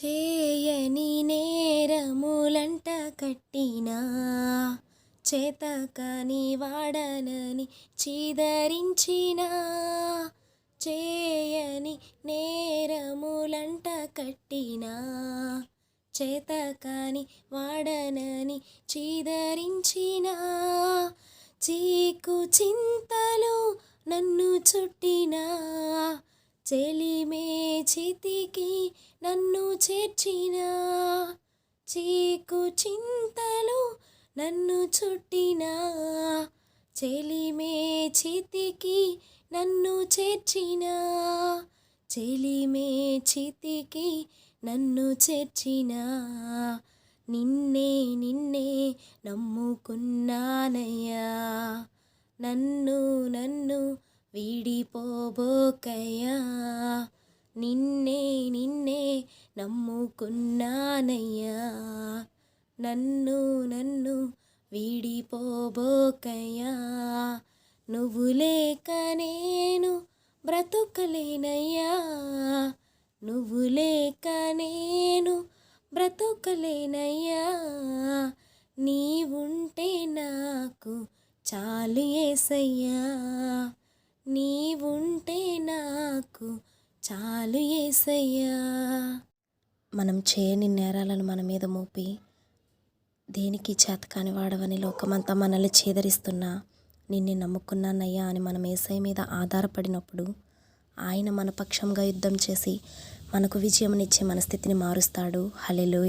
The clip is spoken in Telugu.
చేయని నేరములంట కట్టినా చేతకాని వాడనని చీదరించిన చేయని నేరములంట కట్టినా చేతకాని వాడనని చీదరించిన చీకు చింతలు నన్ను చుట్టినా చెలిమే చితికి నన్ను చేర్చిన చీకు చింతలు నన్ను చుట్టిన. చెలిమే చితికి నన్ను చేర్చిన. చెలిమే చితికి నన్ను చేర్చిన. నిన్నే నిన్నే నమ్ముకున్నానయ్యా. నన్ను నన్ను వీడిపోబోకయ్యా. నిన్నే నిన్నే నమ్ముకున్నానయ్యా. నన్ను నన్ను వీడిపోబోకయ్యా. నువ్వు లేక నేను బ్రతుకలేనయ్యా. నువ్వు లేక నేను బ్రతుకలేనయ్యా. నీవుంటే నాకు చాలు ఏసయ్యా. నీవుంటే నాకు చాలు ఏసయ్యా. మనం చేయని నేరాలను మన మీద మోపి దేనికి చేతకాని వాడవని లోకమంతా మనల్ని చేదరిస్తున్నా నిన్ను నమ్ముకున్నానయ్యా అని మనం ఏసై మీద ఆధారపడినప్పుడు ఆయన మన పక్షంగా యుద్ధం చేసి మనకు విజయం ఇచ్చే మన స్థితిని మారుస్తాడు. హలెలు